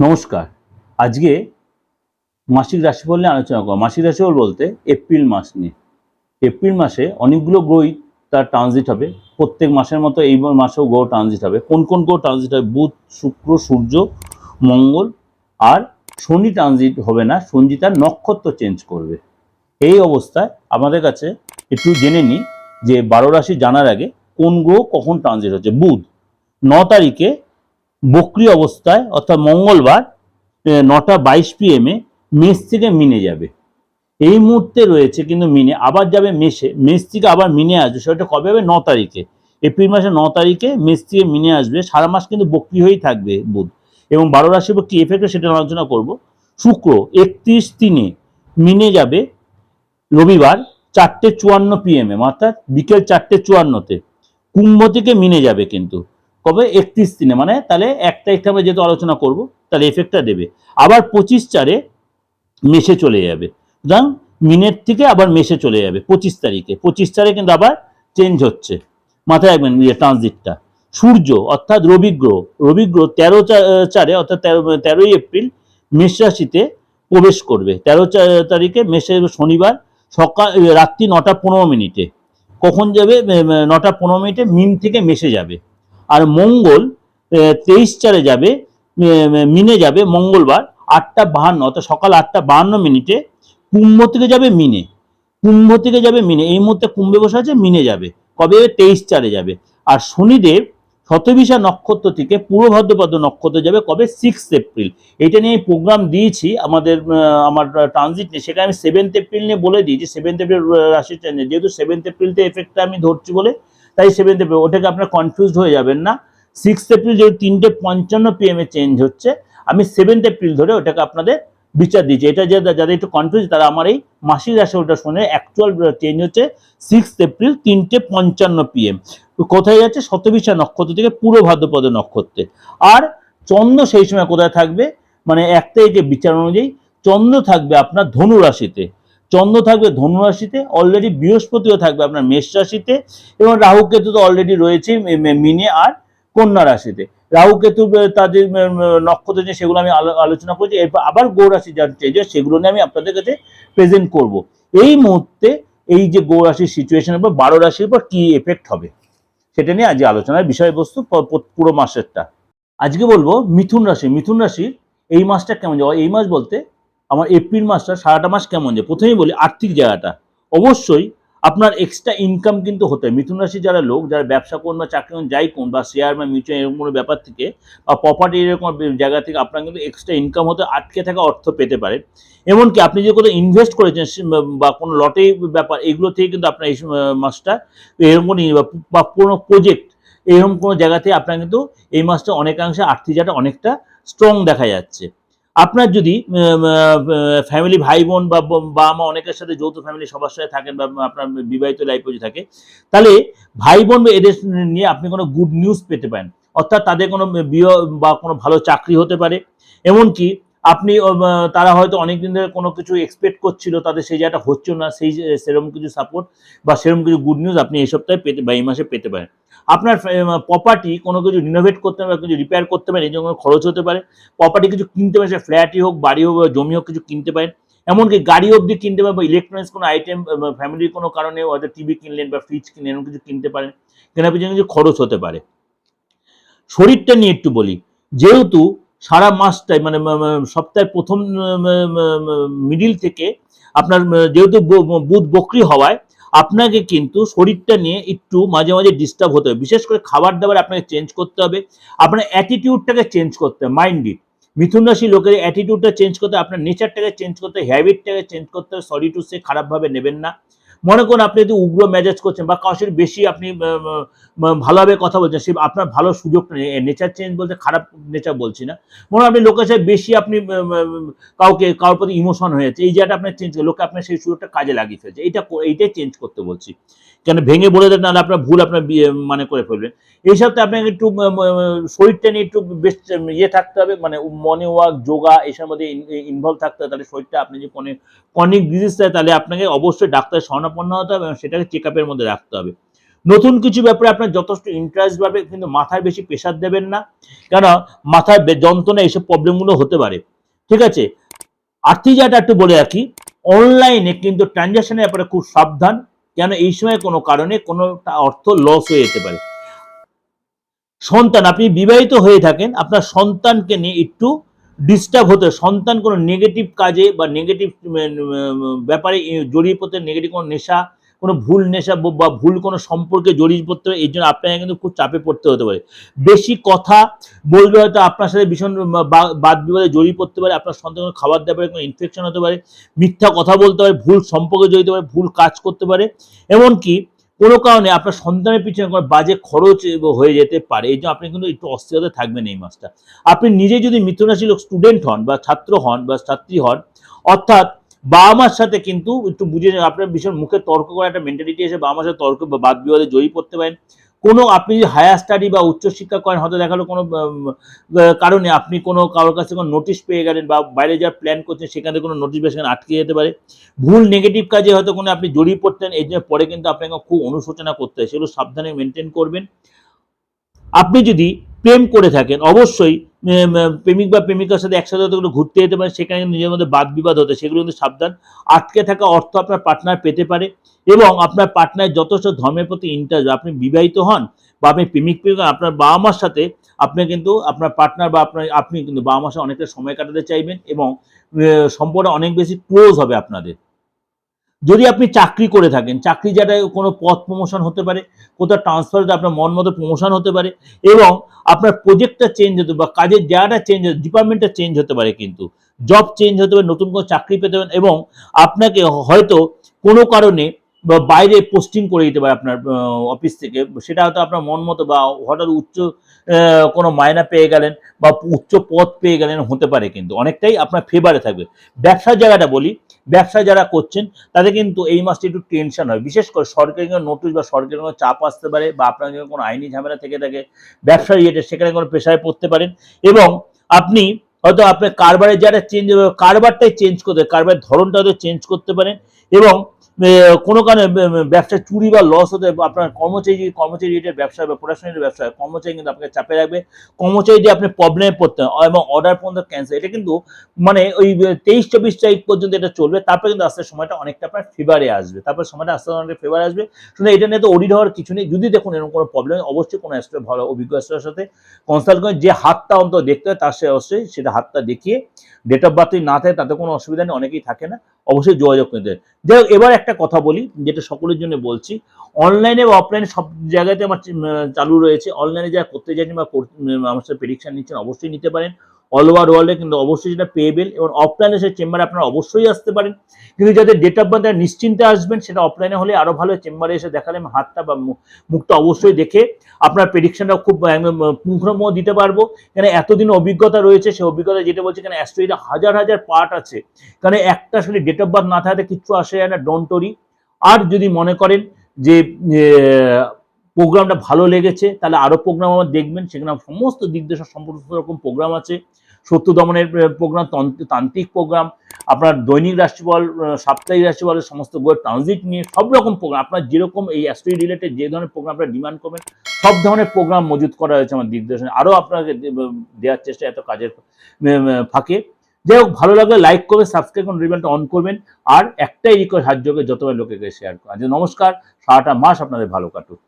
নমস্কার। আজকে মাসিক রাশিফল নিয়ে আলোচনা করব। মাসিক রাশিফল বলতে এপ্রিল মাস নিয়ে। এপ্রিল মাসে অনেকগুলো গ্রহই তার ট্রানজিট হবে। প্রত্যেক মাসের মতো এই মাসেও গ্রহ ট্রানজিট হবে। কোন কোন গ্রহ ট্রানজিট হবে বুধ, শুক্র, সূর্য, মঙ্গল আর শনি ট্রানজিট হবে না। শনি তার নক্ষত্র চেঞ্জ করবে। এই অবস্থায় আমাদের কাছে একটু জেনে নিই যে বারো রাশি জানার আগে কোন গ্রহ কখন ট্রানজিট হচ্ছে? বুধ, ন তারিখে বক্রি অবস্থায়, অর্থাৎ মঙ্গলবার নটা বাইশ পিএমে মেষ থেকে মিনে যাবে। এই মুহূর্তে রয়েছে কিন্তু মিনে, আবার যাবে মেষে। মেষ থেকে আবার মিনে আসবে, সেটা কবে হবে? ন তারিখে। এপ্রিল মাসের ন তারিখে মেষ থেকে মিনে আসবে। সারা মাস কিন্তু বক্রি হয়েই থাকবে বুধ। এবং বারো উপর কী এফেক্ট সেটা আলোচনা করব। শুক্র একত্রিশ তিনে মিনে যাবে রবিবার চারটে চুয়ান্ন পিএমে অর্থাৎ বিকেল চারটে চুয়ান্নতে। কুম্ভ থেকে মিনে যাবে কিন্তু। কবে? একত্রিশ দিনে। মানে তাহলে এক তারিখে আমরা যেহেতু আলোচনা করব, তাহলে এফেক্টটা দেবে। আবার পঁচিশ চারে মেসে চলে যাবে। সুতরাং মিনের থেকে আবার মেসে চলে যাবে পঁচিশ তারিখে। পঁচিশ চারে কিন্তু আবার চেঞ্জ হচ্ছে। মাথায় রাখবেন ইয়ে ট্রানজিটটা সূর্য অর্থাৎ রবিগ্রহ রবিগ্রহ তেরো চা- চারে অর্থাৎ তেরো, তেরোই এপ্রিল মেষ রাশিতে প্রবেশ করবে। তেরো তারিখে মেষে শনিবার সকাল, রাত্রি নটা পনেরো মিনিটে। কখন যাবে? নটা পনেরো মিনিটে মিন থেকে মেসে যাবে। আর মঙ্গল তেইশ চারে যাবে মিনে যাবে মঙ্গলবার আটটা বাহান্ন, অর্থাৎ সকাল আটটা বাহান্ন মিনিটে কুম্ভ থেকে যাবে মিনে। কুম্ভ থেকে যাবে মিনে। এই মুহূর্তে কুম্ভে বসে আছে, মিনে যাবে। কবে? তেইশ চারে যাবে। আর শনিদেব শতবিশা নক্ষত্র থেকে পূর্ব ভদ্রপদ নক্ষত্র যাবে কবে? সিক্স এপ্রিল এটা নিয়ে প্রোগ্রাম দিয়েছি, আমাদের আমার ট্রানজিট নিয়ে। সেখানে আমি সেভেন্থ এপ্রিল নিয়ে বলে দিয়েছি। সেভেন্থ এপ্রিল রাশি যেহেতু সেভেন্থ এপ্রিলতে এফেক্টটা আমি ধরছি বলে তাই সেভেন এপ্রিল ওটাকে আপনার কনফিউজড হয়ে যাবেন না। সিক্স এপ্রিল যেহেতু তিনটে পঞ্চান্ন পিএম এ চেঞ্জ হচ্ছে, আমি সেভেন্থ এপ্রিল ধরে ওটাকে আপনাদের বিচার দিচ্ছি। এটা যে যাদের একটু কনফিউজ তারা আমার এই মাসিক রাশি ওটা শুনে অ্যাকচুয়াল চেঞ্জ হচ্ছে সিক্স এপ্রিল তিনটে পঞ্চান্ন পিএম কোথায় যাচ্ছে? শতবিশা নক্ষত্র থেকে পুরো ভাদ্রপদ নক্ষত্রে। আর চন্দ্র সেই সময় কোথায় থাকবে? মানে এক তারিখে বিচার অনুযায়ী চন্দ্র থাকবে আপনার ধনু রাশিতে। চন্দ্র থাকবে ধনু রাশিতে অলরেডি বৃহস্পতিও থাকবে আপনার মেষ রাশিতে এবং রাহু কেতু তো অলরেডি রয়েছে মিনে আর কন্যা রাশিতে। রাহু কেতু তাদের নক্ষত্র যে সেগুলো আমি আলো- আলোচনা করছি, এরপর আবার গৌ রাশি যা চেঞ্জ হয়, সেগুলো নিয়ে আমি আপনাদের কাছে প্রেজেন্ট করব। এই মুহূর্তে এই যে গৌ রাশির সিচুয়েশনের উপর বারো রাশির উপর কি এফেক্ট হবে, সেটা নিয়ে আজ আলোচনার বিষয়বস্তু পুরো মাসেরটা। আজকে বলব, মিথুন রাশি, মিথুন রাশির এই মাসটা কেমন যাবে এই মাস বলতে আমার এপ্রিল মাসটা সারাটা মাস কেমন যায় প্রথমেই বলি আর্থিক জায়গাটা। অবশ্যই আপনার এক্সট্রা ইনকাম কিন্তু হতে হয় মিথুন রাশি যারা লোক, যারা ব্যবসা করুন বা চাকরি করুন, যাই করুন, বা শেয়ার বা মিউচুয়াল এরকম কোনো ব্যাপার থেকে, বা প্রপার্টি এরকম জায়গা থেকে আপনার কিন্তু এক্সট্রা ইনকাম হতে আটকে থাকা অর্থ পেতে পারে। এমনকি আপনি যে কোথাও ইনভেস্ট করেছেন বা কোনো লটারি ব্যাপার, এগুলো থেকে কিন্তু আপনার এই মাসটা এরকম কোনো বা কোনো প্রজেক্ট এরকম কোনো জায়গাতে আপনার কিন্তু এই মাসটা অনেকাংশে আর্থিক জায়গাটা অনেকটা স্ট্রং দেখা যাচ্ছে। আপনার যদি ফ্যামিলি ভাই বোন বা বাবা মা অনেকের সাথে যৌথ ফ্যামিলি সবার সাথে থাকেন বা আপনার বিবাহিত লাইফে যদি থাকে, তাহলে ভাই বোন বা এদের নিয়ে আপনি কোনো গুড নিউজ পেতে পারেন। অর্থাৎ তাদের কোনো বিয়ে বা কোনো ভালো চাকরি হতে পারে। এমনকি আপনি তারা হয়তো অনেকদিন ধরে কোনো কিছু এক্সপেক্ট করছিল, তাদের সেই জায়গাটা হচ্ছে না, সেই সেরকম কিছু সাপোর্ট বা সেরকম কিছু গুড নিউজ আপনি এই সপ্তাহে পেতে, বা এই মাসে পেতে পারেন। আপনার প্রপার্টি কোনো কিছু রিনোভেট করতে পারে কিছু রিপেয়ার করতে পারেন, এই জন্য খরচ হতে পারে। প্রপার্টি কিছু কিনতে পারেন ফ্ল্যাটই হোক, বাড়ি হোক জমি হোক কিছু কিনতে পারেন। এমনকি গাড়ি অবধি কিনতে পারেন বা ইলেকট্রনিক্স কোনো আইটেম ফ্যামিলির কোনো কারণে হয়তো টিভি কিনলেন বা ফ্রিজ কিনলেন এরকম কিছু কিনতে পারেন। কেনার পিছনে কিছু খরচ হতে পারে। শরীরটা নিয়ে একটু বলি, যেহেতু সারা মাসটাই মানে সপ্তাহের প্রথম মিডিল থেকে আপনার যেহেতু বুধ বকরি হওয়ায়, আপনাকে কিন্তু শরীরটা নিয়ে একটু মাঝে মাঝে ডিস্টার্ব হতে হবে। বিশেষ করে খাবার দাবার আপনাকে চেঞ্জ করতে হবে। আপনার অ্যাটিটিউডটাকে চেঞ্জ করতে হবে মাইন্ডই মিথুন রাশি লোকের অ্যাটিটিউডটা চেঞ্জ করতে, আপনার নেচারটাকে চেঞ্জ করতে হ্যাবিটটাকে চেঞ্জ করতে হবে। সরি টু সে খারাপভাবে নেবেন না। মনে করুন আপনি যদি উগ্র মেজাজ করছেন বা কাউসের বেশি আপনি ভালোভাবে কথা বলছেন, সে আপনার ভালো সুযোগ নেচার চেঞ্জ বলতে খারাপ নেচার বলছি না। মনে হয় আপনি লোকের সাথে বেশি আপনি কাউকে, কারোর প্রতি ইমোশন হয়েছে এই জায়গাটা আপনার চেঞ্জ লোকে আপনার সেই সুযোগটা কাজে লাগিয়ে ফেলছে। এইটা এইটাই চেঞ্জ করতে বলছি। কেন ভেঙে বলে দেন নাহলে আপনার ভুল আপনার মানে করে ফেলবেন। এই সপ্তাহে আপনাকে একটু শরীরটা নিয়ে একটু বেশ ইয়ে থাকতে হবে মানে মর্নিং ওয়াক যোগা, এসবের মধ্যে ইনভলভ থাকতে হবে, তাহলে শরীরটা আপনি যে কোনো কনিক ডিজিজ থাকে তাহলে আপনাকে অবশ্যই ডাক্তারের শরণাপন্ন হতে হবে এবং সেটাকে চেক আপের মধ্যে রাখতে হবে। নতুন কিছু ব্যাপারে আপনার যথেষ্ট ইন্টারেস্ট পাবে কিন্তু মাথায় বেশি প্রেশার দেবেন না কেন মাথায় বে- যন্ত্রণা এইসব প্রবলেমগুলো হতে পারে। ঠিক আছে? আর্থিক জায়গাটা একটু বলে রাখি অনলাইনে কিন্তু ট্রানজ্যাকশনের ব্যাপারে খুব সাবধান কেন এই সময় কোনো কারণে কোনো অর্থ লস হয়ে যেতে পারে? সন্তান, আপনি বিবাহিত হয়ে থাকেন, আপনার সন্তানকে নিয়ে একটু ডিস্টার্ব হতে সন্তান কোনো নেগেটিভ কাজে বা নেগেটিভ ব্যাপারে জড়িয়ে পড়তে নেগেটিভ কোনো নেশা কোনো ভুল নেশা বা ভুল কোনো সম্পর্কে জড়িয়ে পড়তে এই জন্য আপনাকে কিন্তু খুব চাপে পড়তে হতে পারে। বেশি কথা বলবে হয়তো আপনার সাথে ভীষণ বাদ বিবাদে জড়িয়ে পড়তে পারে, আপনার সন্তান কোনো খাবার দাবারে কোনো ইনফেকশন হতে পারে, মিথ্যা কথা বলতে পারে, ভুল সম্পর্কে জড়িত পারে, ভুল কাজ করতে পারে, এমনকি কোনো কারণে আপনার সন্তানের পিছনে কোনো বাজে খরচ হয়ে যেতে পারে, এই জন্য আপনি কিন্তু একটু অস্থিরতা থাকবেন এই মাসটা। আপনি নিজে যদি মিথুনাশীল স্টুডেন্ট হন বা ছাত্র হন বা ছাত্রী হন, অর্থাৎ বাবা মার সাথে কিন্তু একটু বুঝে আপনার ভীষণ মুখে তর্ক করা একটা মেন্টালিটি এসে বাবা মার সাথে তর্ক বা বাদ বিবাদে জড়িয়ে পড়তে পারেন। কোনো আপনি যদি হায়ার স্টাডি বা উচ্চশিক্ষা করেন, হয়তো দেখাল কোনো কারণে আপনি কোনো কারোর কাছে কোনো নোটিশ পেয়ে গেলেন বা বাইরে যাওয়ার প্ল্যান করছেন, সেখানে কোনো নোটিশ বা সেখানে আটকে যেতে পারে। ভুল নেগেটিভ কাজে হয়তো কোনো আপনি জড়িয়ে পড়তেন, এই জন্য পরে কিন্তু আপনাকে খুব অনুশোচনা করতে হয়। সেগুলো সাবধানে মেনটেন করবেন। আপনি যদি প্রেম করে থাকেন, অবশ্যই প্রেমিক বা প্রেমিকার সাথে একসাথে হয়তো কোনো ঘুরতে যেতে পারে সেখানে নিজের মধ্যে বাদ বিবাদ হতে সেগুলো কিন্তু সাবধান। আটকে থাকা অর্থ আপনার পার্টনার পেতে পারে এবং আপনার পার্টনার যথেষ্ট ধর্মের প্রতি ইন্টারেস্ট আপনি বিবাহিত হন বা আপনি প্রেমিক প্রেমিক আপনার বাবা মার সাথে আপনি কিন্তু আপনার পার্টনার বা আপনার আপনি কিন্তু বাবা মার সাথে অনেকটা সময় কাটাতে চাইবেন এবং আহ, সম্পর্ক অনেক বেশি ক্লোজ হবে আপনাদের। যদি আপনি চাকরি করে থাকেন, চাকরি জায়গায় কোনো পথ প্রমোশন হতে পারে, কোথাও ট্রান্সফার হতে আপনার মন মতো প্রমোশন হতে পারে এবং আপনার প্রজেক্টটা চেঞ্জ হতে বা কাজের জায়গাটা চেঞ্জ হতে ডিপার্টমেন্টটা চেঞ্জ হতে পারে কিন্তু। জব চেঞ্জ হতে পারে, নতুন কোনো চাকরি পেতে পারেন এবং আপনাকে হয়তো কোনো কারণে বা বাইরে পোস্টিং করে দিতে পারে আপনার অফিস থেকে। সেটা হয়তো আপনার মন মতো বা হঠাৎ উচ্চ কোনো মায়না পেয়ে গেলেন বা উচ্চ পদ পেয়ে গেলেন হতে পারে কিন্তু। অনেকটাই আপনার ফেভারে থাকবে। ব্যবসার জায়গাটা বলি, ব্যবসা যারা করছেন, তাদের কিন্তু এই মাসটা একটু টেনশন হয়। বিশেষ করে সরকারি কোনো নোটিশ বা সরকারি কোনো চাপ আসতে পারে বা আপনার যদি কোনো আইনি ঝামেলা থেকে থাকে ব্যবসা রিলেটেড সেখানে কোনো পেশায় পড়তে পারেন এবং আপনি হয়তো আপনার কারবারের যারা চেঞ্জ কারবারটাই চেঞ্জ করতে, কারবারের ধরনটা হয়তো চেঞ্জ করতে পারেন এবং কোনো কারণে ব্যবসা চুরি বা লস হতে আপনার কর্মচারী কর্মচারী রিলেটেড ব্যবসা বা প্রোডাকশনের ব্যবসা হয়, কর্মচারী কিন্তু আপনাকে চাপে রাখবে। কর্মচারী আপনি প্রবলেমে পড়তে এবং অর্ডার পর্যন্ত ক্যান্সেল এটা কিন্তু মানে ওই তেইশ চব্বিশ তারিখ পর্যন্ত এটা চলবে তারপরে কিন্তু আস্তে সময়টা অনেকটা আপনার ফেভারে আসবে। তারপর সময়টা আস্তে অনেকটা ফেভারে আসবে। শুধু এটা নিয়ে তো অডিট হওয়ার কিছু নেই। যদি দেখুন এরকম কোনো প্রবলেম অবশ্যই কোনো অ্যাস্ট্রো ভালো অভিজ্ঞ অ্যাস্ট্রোর সাথে কনসাল্ট করে যে হাতটা অন্তত দেখতে হয় তার সে অবশ্যই সেটা হাতটা দেখিয়ে ডেট অফ বার্থ না থাকে তাতে কোনো অসুবিধা নেই অনেকেই থাকে না। অবশ্যই যোগাযোগ করতে। যাই হোক, এবার একটা কথা বলি, যেটা সকলের জন্য বলছি। অনলাইনে বা অফলাইনে সব জায়গাতে আমার চালু রয়েছে। অনলাইনে যারা করতে চাইছেন বা আমার সাথে প্রেডিকশান নিচ্ছেন, অবশ্যই নিতে পারেন। অল ওভার ওয়ার্ল্ডে কিন্তু অবশ্যই সেটা পেয়েবেল এবং অফলাইনে সেই চেম্বারে আপনারা অবশ্যই আসতে পারেন। কিন্তু যাদের ডেট অফ বার্থ নিশ্চিন্তে আসবেন, সেটা অফলাইনে হলে আরও ভালো চেম্বারে এসে দেখালে আমি হাতটা বা মুখটা অবশ্যই দেখে আপনার প্রেডিকশনটা খুব পুঙ্খানুপুঙ্খ দিতে পারব। এখানে এতদিন অভিজ্ঞতা রয়েছে, সেই অভিজ্ঞতা যেটা বলছে এখানে অ্যাস্ট্রোইডে হাজার হাজার পার্ট আছে। কারণ একটা আসলে ডেট অফ বার্থ না থাকলে কিচ্ছু আসে যায় না ডন্টরি আর যদি মনে করেন যে প্রোগ্রামটা ভালো লেগেছে, তাহলে আরও প্রোগ্রাম আমার দেখবেন। সেখানে সমস্ত দিক দেশের সমস্ত রকম প্রোগ্রাম আছে। শত্রু দমনের প্রোগ্রাম তান্ত্রিক প্রোগ্রাম আপনার দৈনিক রাশিফল সাপ্তাহিক রাশিফলের সমস্ত বইয়ের ট্রানজিট নিয়ে সব রকম প্রোগ্রাম আপনার যেরকম এই অ্যাস্ট্রোই রিলেটেড যে ধরনের প্রোগ্রাম আপনারা ডিমান্ড করবেন, সব ধরনের প্রোগ্রাম মজুত করা হয়েছে আমার দিগদর্শনে। আরও আপনাকে দেওয়ার চেষ্টা, এত কাজের ফাঁকে। যাই হোক, ভালো লাগলে লাইক করবেন সাবস্ক্রাইব করুন রিবেলটা অন করবেন, আর একটাই রিকোয়েস্ট হাত যোগে যতবার লোকেকে শেয়ার করেন। আজ নমস্কার, সারাটা মাস আপনাদের ভালো কাটুক।